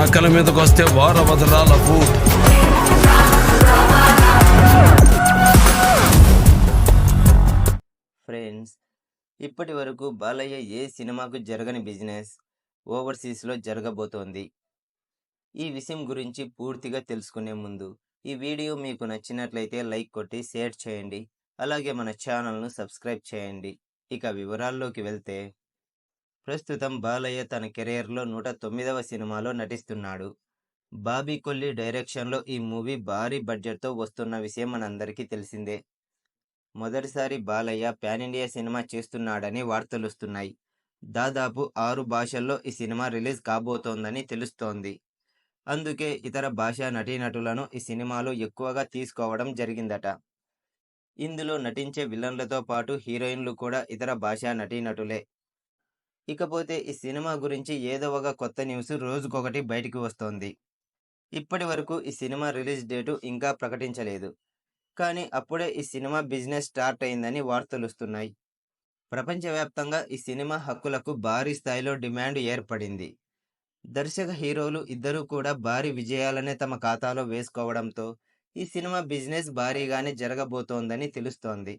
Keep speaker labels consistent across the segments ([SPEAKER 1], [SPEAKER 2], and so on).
[SPEAKER 1] నక్కల మీదకి వస్తే వార వదలాల
[SPEAKER 2] ఫ్రెండ్స్ ఇప్పటి వరకు బాలయ్య ఏ సినిమాకు జరగని బిజినెస్ ఓవర్సీస్లో జరగబోతోంది. ఈ విషయం గురించి పూర్తిగా తెలుసుకునే ముందు ఈ వీడియో మీకు నచ్చినట్లయితే లైక్ కొట్టి షేర్ చేయండి. అలాగే మన ఛానల్ను సబ్స్క్రైబ్ చేయండి. ఇక వివరాల్లోకి వెళ్తే ప్రస్తుతం బాలయ్య తన కెరియర్లో నూట తొమ్మిదవ సినిమాలో నటిస్తున్నాడు. బాబీ కొల్లి డైరెక్షన్లో ఈ మూవీ భారీ బడ్జెట్తో వస్తున్న విషయం మనందరికీ తెలిసిందే. మొదటిసారి బాలయ్య పాన్ ఇండియా సినిమా చేస్తున్నాడని వార్తలుస్తున్నాయి దాదాపు ఆరు భాషల్లో ఈ సినిమా రిలీజ్ కాబోతోందని తెలుస్తోంది. అందుకే ఇతర భాషా నటీనటులను ఈ సినిమాలో ఎక్కువగా తీసుకోవడం జరిగిందట. ఇందులో నటించే విలన్లతో పాటు హీరోయిన్లు కూడా ఇతర భాషా నటీనటులే. ఇకపోతే ఈ సినిమా గురించి ఏదో ఒక కొత్త న్యూస్ రోజుకొకటి బయటికి వస్తోంది. ఇప్పటి వరకు ఈ సినిమా రిలీజ్ డేటు ఇంకా ప్రకటించలేదు. కానీ అప్పుడే ఈ సినిమా బిజినెస్ స్టార్ట్ అయిందని వార్తలు వస్తున్నాయి ప్రపంచవ్యాప్తంగా ఈ సినిమా హక్కులకు భారీ స్థాయిలో డిమాండ్ ఏర్పడింది. దర్శక హీరోలు ఇద్దరూ కూడా భారీ విజయాలనే తమ ఖాతాలో వేసుకోవడంతో ఈ సినిమా బిజినెస్ భారీగానే జరగబోతోందని తెలుస్తోంది.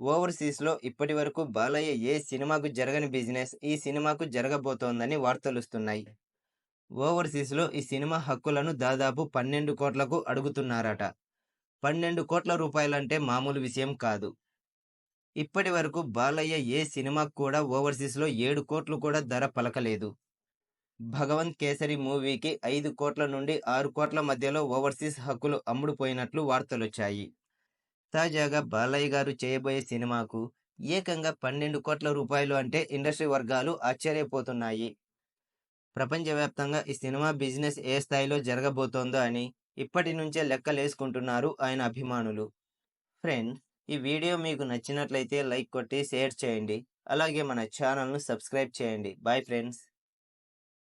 [SPEAKER 2] ఓవర్సీస్లో ఇప్పటి వరకు బాలయ్య ఏ సినిమాకు జరగని బిజినెస్ ఈ సినిమాకు జరగబోతోందని వార్తలుస్తున్నాయి. ఓవర్సీస్లో ఈ సినిమా హక్కులను దాదాపు పన్నెండు కోట్లకు అడుగుతున్నారట. పన్నెండు కోట్ల రూపాయలంటే మామూలు విషయం కాదు. ఇప్పటి వరకు బాలయ్య ఏ సినిమాకు కూడా ఓవర్సీస్లో ఏడు కోట్లు కూడా ధర పలకలేదు. భగవంత్ కేసరి మూవీకి ఐదు కోట్ల నుండి ఆరు కోట్ల మధ్యలో ఓవర్సీస్ హక్కులు అమ్ముడుపోయినట్లు వార్తలొచ్చాయి. తాజాగా బాలయ్య గారు చేయబోయే సినిమాకు ఏకంగా పన్నెండు కోట్ల రూపాయలు అంటే ఇండస్ట్రీ వర్గాలు ఆశ్చర్యపోతున్నాయి. ప్రపంచవ్యాప్తంగా ఈ సినిమా బిజినెస్ ఏ స్థాయిలో జరగబోతోందో అని ఇప్పటి నుంచే లెక్కలేసుకుంటున్నారు ఆయన అభిమానులు. ఫ్రెండ్స్ ఈ వీడియో మీకు నచ్చినట్లయితే లైక్ కొట్టి షేర్ చేయండి. అలాగే మన ఛానల్ను సబ్స్క్రైబ్ చేయండి. Bye friends.